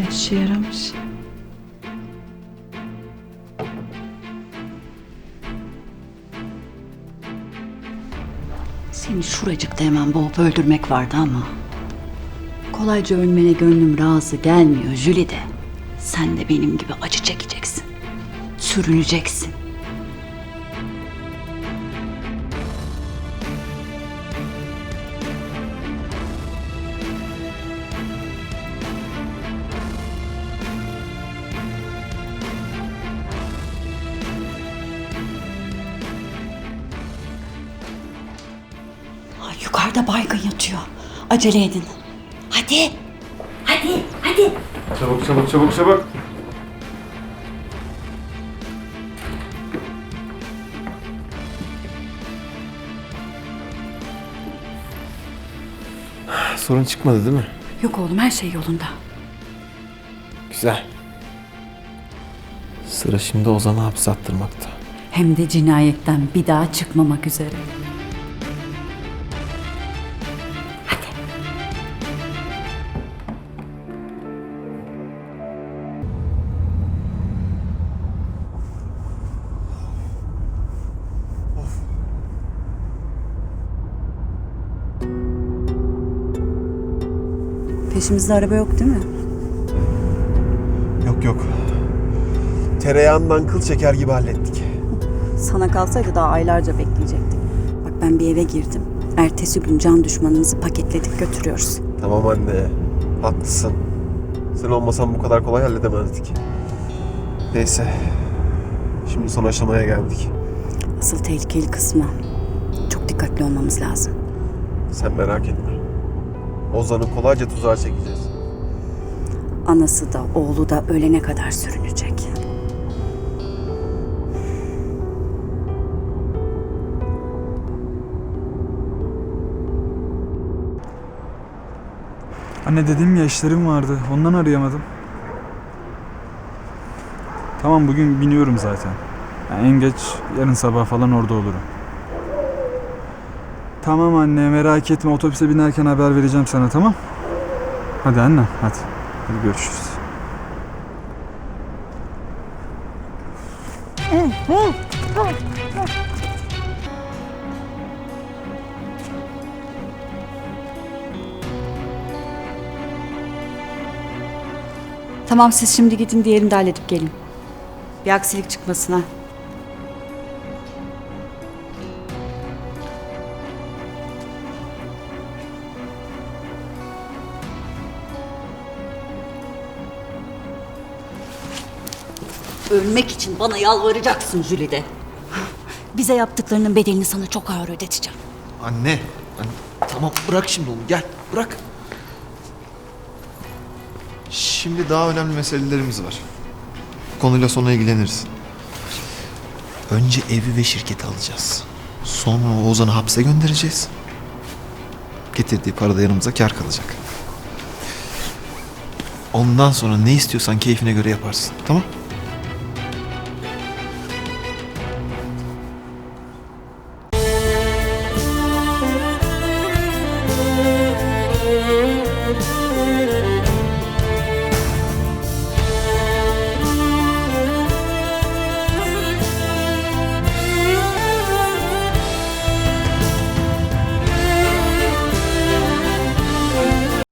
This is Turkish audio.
İşe yaramış. Seni şuracıkta hemen boğup öldürmek vardı ama... Kolayca ölmene gönlüm razı gelmiyor Jülide. Sen de benim gibi acı çekeceksin. Sürüneceksin. Yukarıda baygın yatıyor. Acele edin. Hadi. Hadi, hadi. Çabuk çabuk çabuk çabuk. Sorun çıkmadı değil mi? Yok oğlum her şey yolunda. Güzel. Sıra şimdi Ozan'ı hapse attırmakta. Hem de cinayetten bir daha çıkmamak üzere. Peşimizde araba yok değil mi? Yok yok. Tereyağından kıl çeker gibi hallettik. Sana kalsaydı daha aylarca bekleyecektik. Bak ben bir eve girdim. Ertesi gün can düşmanımızı paketledik götürüyoruz. Tamam anne. Haklısın. Sen olmasan bu kadar kolay halledemezdik. Neyse. Şimdi son aşamaya geldik. Asıl tehlikeli kısmı. Çok dikkatli olmamız lazım. Sen merak etme. Ozan'ı kolayca tuzağa çekeceğiz. Anası da oğlu da ölene kadar sürünecek. Anne dediğim ya işlerim vardı. Ondan arayamadım. Tamam bugün biniyorum zaten. Yani en geç yarın sabah falan orada olurum. Tamam anne merak etme otobüse binerken haber vereceğim sana tamam? Hadi anne hadi. Hadi görüşürüz. Tamam siz şimdi gidin diğerini de halledip gelin. Bir aksilik çıkmasına. Ölmek için bana yalvaracaksın Jülide. Bize yaptıklarının bedelini sana çok ağır ödeteceğim. Anne. anne, Tamam bırak şimdi onu gel bırak. Şimdi daha önemli meselelerimiz var. Bu konuyla sonra ilgileniriz. Önce evi ve şirketi alacağız. Sonra Ozan'ı hapse göndereceğiz. Getirdiği para da yanımıza kar kalacak. Ondan sonra ne istiyorsan keyfine göre yaparsın. Tamam?